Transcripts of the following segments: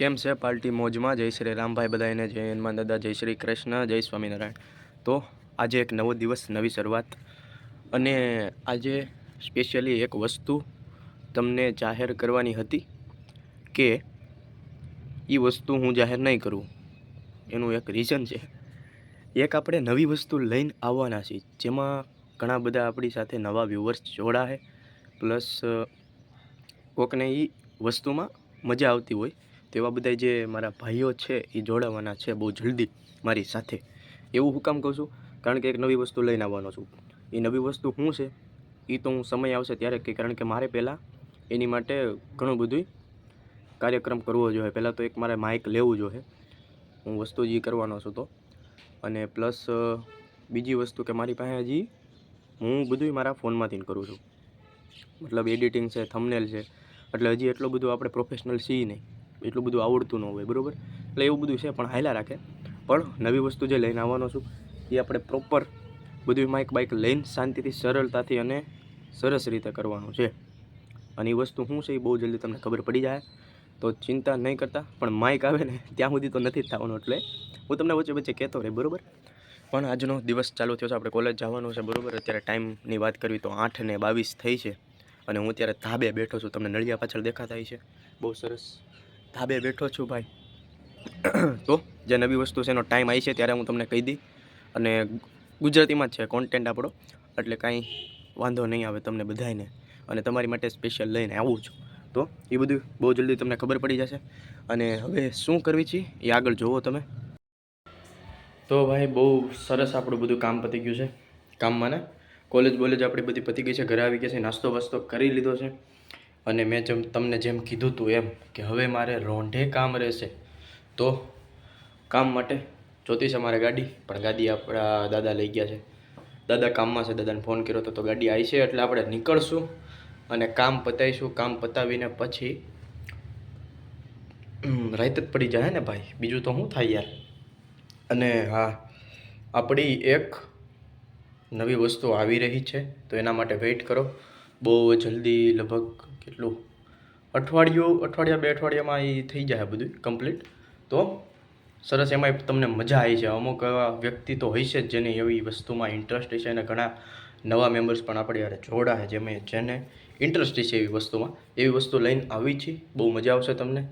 કેમ છે પાર્ટી મોજમાં? જય શ્રી રામભાઈ બધાને જય હનુમાન દાદા, જય શ્રી કૃષ્ણ, જય સ્વામિનારાયણ. તો આજે એક નવો દિવસ, નવી શરૂઆત. અને આજે સ્પેશિયલી એક વસ્તુ તમને જાહેર કરવાની હતી કે એ વસ્તુ હું જાહેર નહીં કરું. એનું એક રીઝન છે. એક આપણે નવી વસ્તુ લઈને આવવાના છીએ, જેમાં ઘણા બધા આપણી સાથે નવા વ્યૂવર્સ જોડાશે. પ્લસ કોકને એ વસ્તુમાં મજા આવતી હોય. તેવા બધા જે મારા ભાઈઓ છે, એ જોડાવાના છે બહુ જલ્દી મારી સાથે. એવું હું કામ કહું છું, કારણ કે એક નવી વસ્તુ લઈને આવવાનો છું. એ નવી વસ્તુ શું છે, એ તો હું સમય આવશે ત્યારે કે, કારણ કે મારે પહેલાં એની માટે ઘણું બધું કાર્યક્રમ કરવો જોઈએ. પહેલાં તો એક મારે માઇક લેવું જોઈએ. હું વસ્તુ જ કરવાનો છું તો. અને પ્લસ બીજી વસ્તુ કે મારી પાસે હજી હું બધુંય મારા ફોનમાંથી કરું છું. મતલબ એડિટિંગ છે થંબનેલ છે. એટલે હજી એટલું બધું આપણે પ્રોફેશનલ છીએ નહીં. એટલું બધું આવડતું ન હોય, બરાબર? એટલે એવું બધું છે, પણ હાયલા રાખે. પણ નવી વસ્તુ જે લઈને આવવાનો છું, એ આપણે પ્રોપર બધું માઇક બાઇક લઈને શાંતિથી, સરળતાથી અને સરસ રીતે કરવાનું છે. અને એ વસ્તુ શું છે, એ બહુ જલ્દી તમને ખબર પડી જાય. તો ચિંતા નહીં કરતા, પણ માઇક આવે ને, ત્યાં સુધી તો નથી જ થવાનું. એટલે હું તમને વચ્ચે વચ્ચે કહેતો રહે, બરાબર? પણ આજનો દિવસ ચાલુ થયો છે, આપણે કોલેજ જવાનું છે, બરાબર? અત્યારે ટાઈમની વાત કરવી તો આઠ ને બાવીસ થઈ છે. અને હું અત્યારે ધાબે બેઠો છું, તમને નળિયા પાછળ દેખાતા છે બહુ સરસ ધાબે બેઠો છું ભાઈ. તો જે નવી વસ્તુ છે એનો ટાઈમ આવી છે, ત્યારે હું તમને કહી દઈ અને ગુજરાતીમાં જ છે કોન્ટેન્ટ આપણો. એટલે કાંઈ વાંધો નહીં આવે તમને બધાયને. અને તમારી માટે સ્પેશિયલ લઈને આવું છું. તો એ બધું બહુ જલ્દી તમને ખબર પડી જશે. અને હવે શું કરવી છે, એ આગળ જુઓ તમે. તો ભાઈ, બહુ સરસ આપણું બધું કામ પતી ગયું છે. કામમાં ને? કોલેજ બોલેજ આપણી બધી પતી ગઈ છે. ઘરે આવી ગયા છે. નાસ્તો વાસ્તો કરી લીધો છે. અને મેં જેમ તમને જેમ કીધું હતું એમ કે હવે મારે રોંઢે કામ રહેશે. તો કામ માટે જોતી છે મારે ગાડી, પણ ગાડી આપણા દાદા લઈ ગયા છે. દાદા કામમાં છે, દાદાને ફોન કર્યો હતો તો ગાડી આવી છે, એટલે આપણે નીકળશું અને કામ પતાવીશું. કામ પતાવીને પછી રાઈત જ પડી જાય ને ભાઈ? બીજું તો શું થાય યાર? અને હા, આપણી એક નવી વસ્તુ આવી રહી છે, તો એના માટે વેઇટ કરો. બહુ જલ્દી લગભગ કેટલું? અઠવાડિયું, અઠવાડિયા, બે અઠવાડિયામાં એ થઈ જાય બધું કમ્પ્લીટ તો સરસ એમાંય તમને મજા આવી છે અમુક વ્યક્તિ તો હોય છે જ જેને એવી વસ્તુમાં ઇન્ટરેસ્ટ છે અને ઘણા નવા મેમ્બર્સ પણ આપણે યારે જોડાય જેમે જેને ઇન્ટરેસ્ટ છે એવી વસ્તુમાં. એવી વસ્તુ લઈને આવી છે. બહુ મજા આવશે તમને.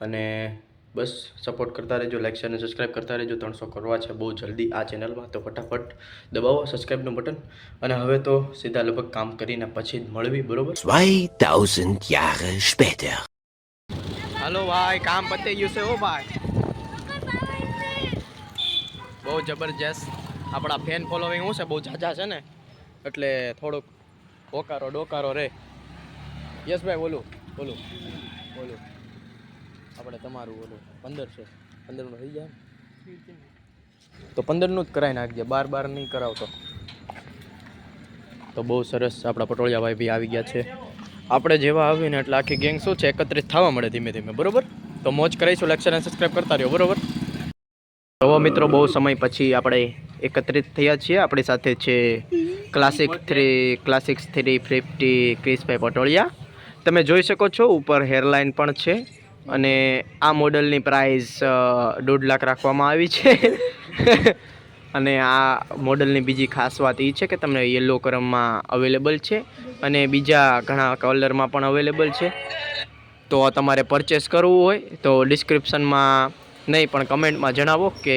અને બસ સપોર્ટ કરતા રહેજો લાઈક શેર અને સબસ્ક્રાઈબ કરતા રહેજો. ત્રણસો કરવા છે બહુ જલ્દી આ ચેનલમાં તો ફટાફટ દબાવો સબસ્ક્રાઈબનું બટન અને હવે તો સીધા લગભગ કામ કરીને પછી જ મળવી બરોબર? 2000 Jahre später. હાલો ભાઈ કામ પતી ગયું છે ઓ ભાઈ. બહુ જબરજસ્ત. આપણા ફેન ફોલોવિંગ શું છે બહુ ઝાઝા છે ને? એટલે થોડુંક ઓકારો ડોકારો રે. યશભાઈ બોલું બોલું બોલું. આપણે તમારું ઓલું પંદરસો પંદરનું થઈ જાય તો પંદરનું જ કરાવી નાખજે. બાર બાર નહીં કરાવતો તો. બહુ સરસ આપણા પટોળિયા ભાઈ બી આવી ગયા છે. આપણે જેવા આવીને એટલે આખી ગેંગ શું છે? એકત્રિત થવા મળે ધીમે ધીમે. બરોબર? તો મોજ કરાવીશું લેક્ચર અને સબસ્ક્રાઈબ કરતા રહ્યો. બરોબર? તો મિત્રો બહુ સમય પછી આપણે એકત્રિત થયા છીએ. આપણી સાથે છે classic three classics three fifty ક્રિસભાઈ Patoliya. તમે જોઈ શકો છો ઉપર હેરલાઇન પણ છે. અને આ મોડલની પ્રાઇસ દોઢ લાખ રાખવામાં આવી છે. અને આ મોડલની બીજી ખાસ વાત એ છે કે તમને યલો કલરમાં અવેલેબલ છે અને બીજા ઘણા કલરમાં પણ અવેલેબલ છે. તો તમારે પરચેસ કરવું હોય તો ડિસ્ક્રિપ્શનમાં નહીં, પણ કમેન્ટમાં જણાવો કે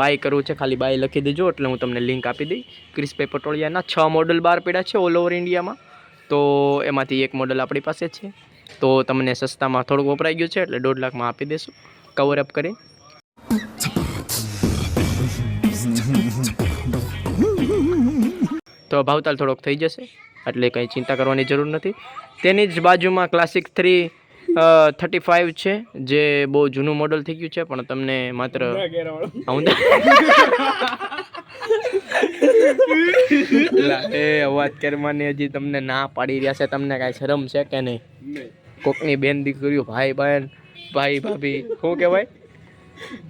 બાય કરવું છે. ખાલી બાય લખી દેજો એટલે હું તમને લિંક આપી દઈ. ક્રિસ્ભાઈ પટોળિયાના છ મોડલ બહાર પડ્યા છે ઓલ ઓવર ઇન્ડિયામાં તો એમાંથી એક મોડલ આપણી પાસે છે. તો તમને સસ્તામાં થોડુંક વપરાઈ ગયું છે એટલે દોઢ લાખમાં આપી દેશું. કવર અપ કરી. તો ભાવતાલ થોડોક થઈ જશે એટલે કંઈ ચિંતા કરવાની જરૂર નથી. તેની જ બાજુમાં ક્લાસિક થ્રી થર્ટી ફાઇવ છે જે બહુ જૂનું મોડલ થઈ ગયું છે પણ તમને માત્ર એ અવાજ કરવાની હજી તમને ના પાડી રહ્યા છે તમને કાંઈ શરમ છે કે નહીં. કોકની બેન દીકરીઓ ભાઈ બહેન ભાઈ ભાભી શું કહેવાય?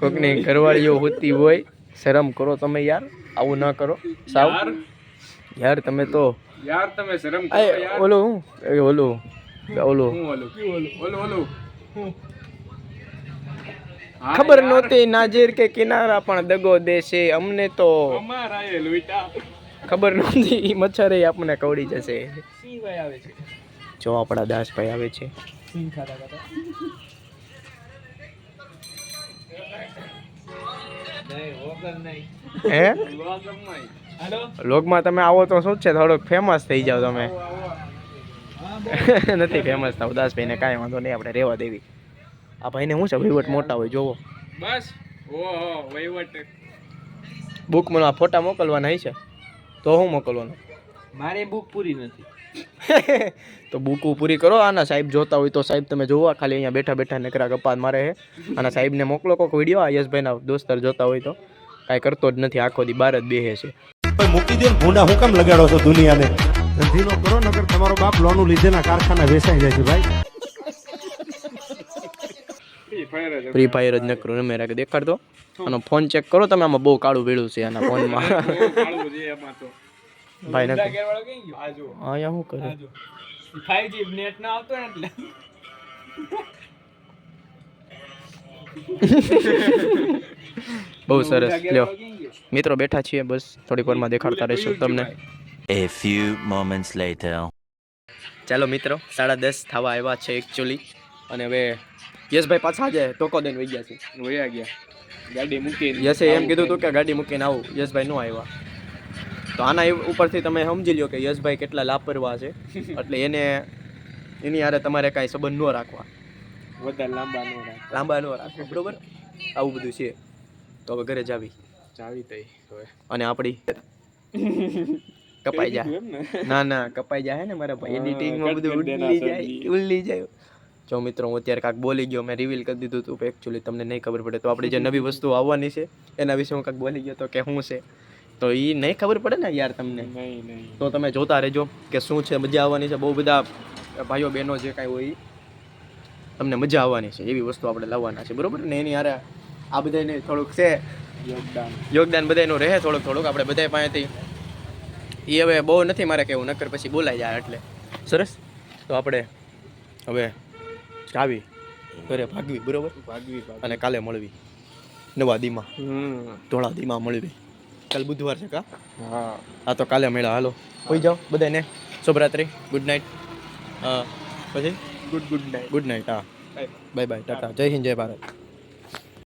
કોકની ઘરવાળીઓ હોતી હોય શરમ કરો તમે યાર આવું ના કરો. સાવ. યાર. તમે તો યાર તમે શરમ કરો યાર. ઓલો હું? એ ઓલો. ઓલું. ઓલો? ઓલું ખબર નહોતી નાજીર કે કિનારા પણ દગો દેશે. અમને તો ખબર નહોતી મચ્છરે આપણને કવડી જશે. આવે છે. જો આપણા દાસભાઈ આવે છે. હે? લોગમાં તમે આવો તો શું છે? થોડોક ફેમસ થઈ જાવ તમે. નથી ફેમસ થવું દાસભાઈને કાંઈ વાંધો નહીં આપણે રહેવા દેવી. આ ભાઈને શું છે? વહીવટ મોટા હોય જોવો. બસ. ઓહો વહીવટ. બુક મને ફોટા મોકલવાના છે. તો હું મોકલવાનું? મારી બુક પૂરી નથી. તો બુક પૂરી કરો. આના સાહેબ જોતા હોય તો સાહેબ તમે જોવા. ખાલી અહીંયા બેઠા બેઠા નકરા ગપ્પા મારે છે. આના સાહેબને મોકલો કોઈક વીડિયો આ યશભાઈના દોસ્તર જોતા હોય તો. કાંઈ કરતો જ નથી. આખો દી બાર જ બેહે છે. મૂકી દે ભૂંડા હું કેમ લગાડો છો દુનિયાને? ધંધીનો કરો નગર તમારો બાપ લોનું લીધેના કારખાના વેચાઈ જાય છે ભાઈ. ફ્રી ફાયર જ નકરો ફાયર જ નકરું. રમે રાખે દેખાડતો આનો ફોન ચેક કરો. તમે આમાં બહુ કાળું વેળું છે આના ફોનમાં બહુ ના છે વાળો ભાઈ કઈ ગયો? આ જો અહીંયા હું કરે? આ જો 5G નેટ ના આવતો ને એટલે. બહુ સરસ. લ્યો? મિત્રો બેઠા છીએ બસ થોડીક વારમાં દેખાડતા રહીશું તમને. A few moments later. ચાલો મિત્રો સાડા દસ થવા આવ્યા છે એકચ્યુઅલી અને હવે યશભાઈ પાછા જાય ટોકો દઈને વહી ગયા છે. વહી ગયા. ગાડી મૂકી યશે એમ કીધું હતું કે ગાડી મૂકીને આવું. યશભાઈ ન આવ્યા. તો આના ઉપરથી તમે સમજી લ્યો કે યશભાઈ કેટલા લાપરવા છે. એટલે એને એની હારે તમારે કાંઈ સંબંધ ન રાખવા. વધારે લાંબા નો રાખવા. લાંબા ન રાખવા બરોબર? આવું બધું છે. તો હવે ઘરે જાવી. જાવી તઈ હવે. અને આપણી કપાઈ જાય ના? ના કપાઈ જાય ને મારા ભાઈ. એડિટિંગમાં બધું ઉડલી જાય. ઉડલી જાય. જો મિત્રો હું અત્યારે કાંક બોલી ગયો મેં રિવીલ કરી દીધું હતું એકચ્યુઅલી તમને નહીં ખબર પડે. તો આપણી જે નવી વસ્તુ આવવાની છે એના વિશે હું કાંઈક બોલી ગયો તો કે શું છે. તો એ નહીં ખબર પડે ને યાર તમને? નહીં નહીં. તો તમે જોતા રહેજો કે શું છે મજા આવવાની છે. બહુ બધા ભાઈઓ બહેનો જે કાંઈ હોય તમને મજા આવવાની છે. એવી વસ્તુ આપણે લાવવાના છે. બરોબર? ને એની યારે આ બધાને થોડુંક છે. યોગદાન. યોગદાન બધાનું રહે થોડુંક થોડુંક. આપણે બધા પાસેથી એ હવે બહુ નથી મારે કહેવું નક્કર પછી બોલાઈ જાય એટલે. સરસ? તો આપણે હવે ચાવી ઘરે ભાગવી બરોબર? ભાગવી ભાગ અને કાલે મળવી. નવા દીમાં. ધોળા દીમાં મળવી. કાલ બુધવાર છે કા? હા. તો કાલે મળ્યા. હાલો. હોઈ જાઓ બધાને શુભરાત્રી. ગુડ નાઇટ હા પછી? Good good night good night હા. બાય બાય ટાટા જય હિન્દ જય ભારત.